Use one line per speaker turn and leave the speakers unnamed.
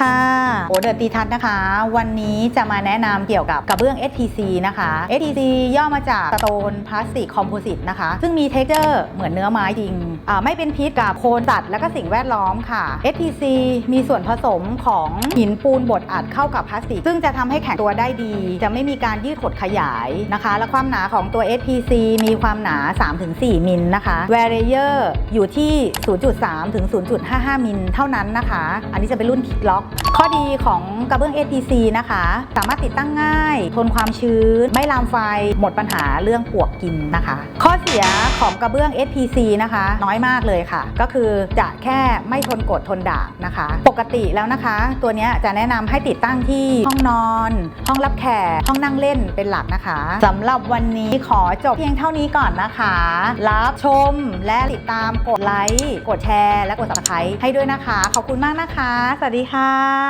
ค่ะโอเดอร์ตีทัศน์นะคะ วันนี้จะมาแนะนำเกี่ยวกับกระเบื้อง SPC นะคะ SPC ย่อมาจากสโตนพลาสติกคอมโพสิตนะคะ ซึ่งมีเท็กเจอร์เหมือนเนื้อไม้จริง ไม่เป็นพิษกับโคลนสัตว์และก็สิ่งแวดล้อมค่ะ SPC มีส่วนผสมของหินปูนบดอัดเข้ากับพลาสติก ซึ่งจะทำให้แข็งตัวได้ดี จะไม่มีการยืดหดขยายนะคะ และความหนาของตัว SPC มีความหนา 3-4 มิลนะคะ w a r i e r อยู่ที่ 0.3 ถึง 0.55 มิลเท่านั้นนะคะ อันนี้จะเป็นรุ่นคิกล็อก ข้อดีของกระเบื้อง SPC นะคะ สามารถติดตั้งง่าย ทนความชื้น ไม่ลามไฟ หมดปัญหาเรื่องปวกกินนะคะ ข้อเสียของกระเบื้อง SPC นะคะ น้อยมากเลยค่ะ ก็คือจะแค่ไม่ทนกดทนด่างนะคะ ปกติแล้วนะคะ ตัวนี้จะแนะนำให้ติดตั้งที่ห้องนอน ห้องรับแขกห้องนั่งเล่นเป็นหลักนะคะสำหรับวันนี้ขอจบเพียงเท่านี้ก่อนนะคะ รับชมและติดตามกดไลค์กดแชร์และกด subscribe ให้ด้วยนะคะ ขอบคุณมากนะคะ สวัสดีค่ะ